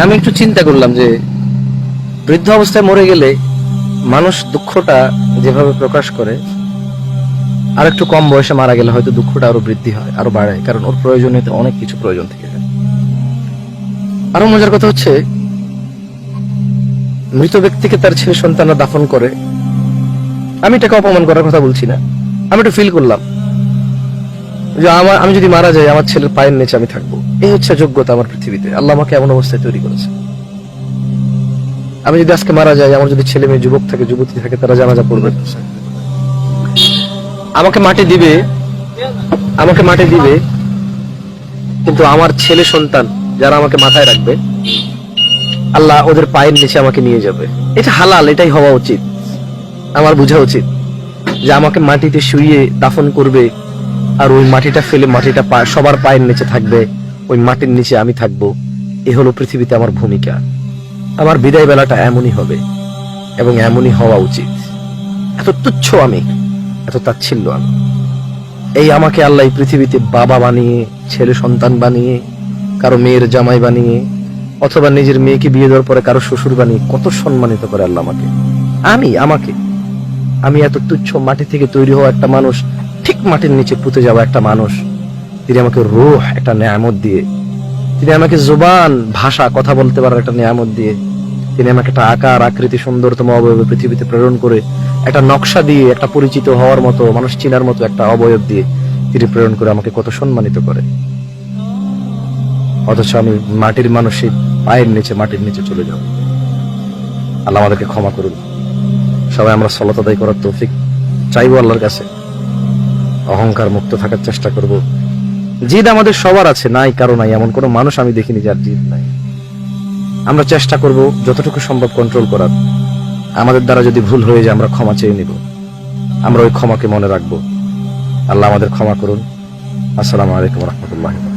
আমি একটু চিন্তা করলাম যে, বৃদ্ধ অবস্থায় মরে গেলে মানুষ দুঃখটা যেভাবে প্রকাশ করে, আর একটু কম বয়সে মারা গেলে হয়তো দুঃখটা আরও বৃদ্ধি হয়, আরও বাড়ে কারণ ওর প্রয়োজনীয়তা অনেক কিছু প্রয়োজন থেকে যায়। আরও মজার কথা হচ্ছে, মৃত ব্যক্তিকে তার ছেলে সন্তানরা দাফন করে, আমি এটাকে অপমান করার কথা বলছি না। আমি একটু ফিল করলাম। যে আমার আমি যদি মারা যাই, আমার ছেলের পায়ের নিচে আমি থাকব। এই হচ্ছে যোগ্যতা আমার পৃথিবীতে। আল্লাহ আমাকে এমন অবস্থায় তৈরি করেছে। আমি যদি আজকে মারা যাই, আমার যদি ছেলে মেয়ে, যুবক থাকে, যুবতী থাকে, তারা জানাজা পড়বে। আমাকে মাটি দিবে, আমাকে মাটি দিবে, কিন্তু আমার ছেলে সন্তান যারা আমাকে মাথায় রাখবে, আল্লাহ ওদের পায়ের নিচে আমাকে নিয়ে যাবে। এটা হালাল, এটাই হওয়া উচিত। আমার বোঝা উচিত যে আমাকে মাটিতে শুইয়ে দাফন করবে আর ওই মাটিটা ফেলে, মাটিটা সবার পায়ের নিচে থাকবে, ওই মাটির নিচে আমি থাকব। এ হলো পৃথিবীতে আমার ভূমিকা। আমার বিদায় বেলাটা এমনই হবে এবং এমনই হওয়া উচিত। এত তুচ্ছ আমি, এত তাচ্ছিল্য আমি। এই আমাকে আল্লাহ পৃথিবীতে বাবা বানিয়ে, ছেলে সন্তান বানিয়ে, কারও মেয়ের জামাই বানিয়ে, অথবা নিজের মেয়েকে বিয়ে দেওয়ার পরে কারও শ্বশুর বানিয়ে, কত সম্মানিত করে আল্লাহ আমাকে। আমি আমাকে। আমি এত তুচ্ছ মাটি থেকে তৈরি হওয়া একটা মানুষ ঠিক মাটির নিচে পুঁতে যাওয়া একটা মানুষ, তিনি আমাকে রোহ, একটা নিয়ামত দিয়ে, তিনি আমাকে জোবান, ভাষা, কথা বলতে পারার একটা নিয়ামত দিয়ে, তিনি আমাকে একটা আকার, আকৃতি, সুন্দরতম অবয়বে পৃথিবীতে প্রেরণ করে, একটা নকশা দিয়ে, একটা পরিচিত হওয়ার মতো, মানুষ চিনার মতো একটা অবয়ব দিয়ে, তিনি প্রেরণ করে আমাকে কত সম্মানিত করে। অথচ আমি মাটির মানুষের পায়ের নিচে, মাটির নিচে চলে যাব। আল্লাহ আমাদেরকে ক্ষমা করুন। সবাই আমরা সলত আদায় করার তৌফিক চাইব আল্লাহর কাছে। অহংকার মুক্ত থাকার চেষ্টা করব। জিদ আমাদের সবার আছে, নাই, কারও নাই, এমন কোনো মানুষ আমি দেখিনি যার জিদ নাই। আমরা চেষ্টা করব যতটুকু সম্ভব কন্ট্রোল করার। আমাদের দ্বারা যদি ভুল হয়ে যায়, আমরা ক্ষমা চেয়ে নিব। আমরা ওই ক্ষমাকে মনে রাখব। আল্লাহ আমাদের ক্ষমা করুন। আসসালামু আলাইকুম রহমতুল্লাহ